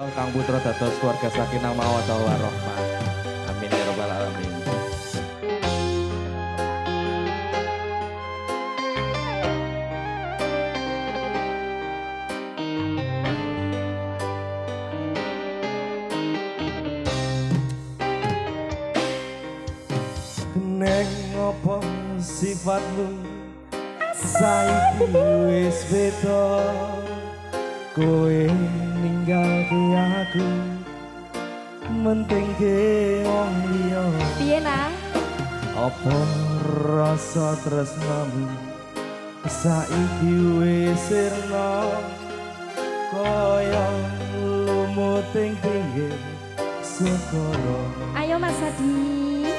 Kang Putra dados keluarga sakinah mawaddah warahmah. Amin ya rabbal alamin. Neng ngopo sifatmu saiki wis beda Koe ninggal ke aku Menteng ke wong liyo Apa rasa tresnamu Saiki wis sirna Kaya lumut ing pinggir Sekolah Ayo Mas Hadi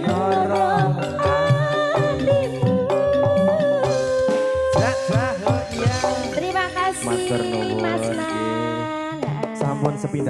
sa Pinas.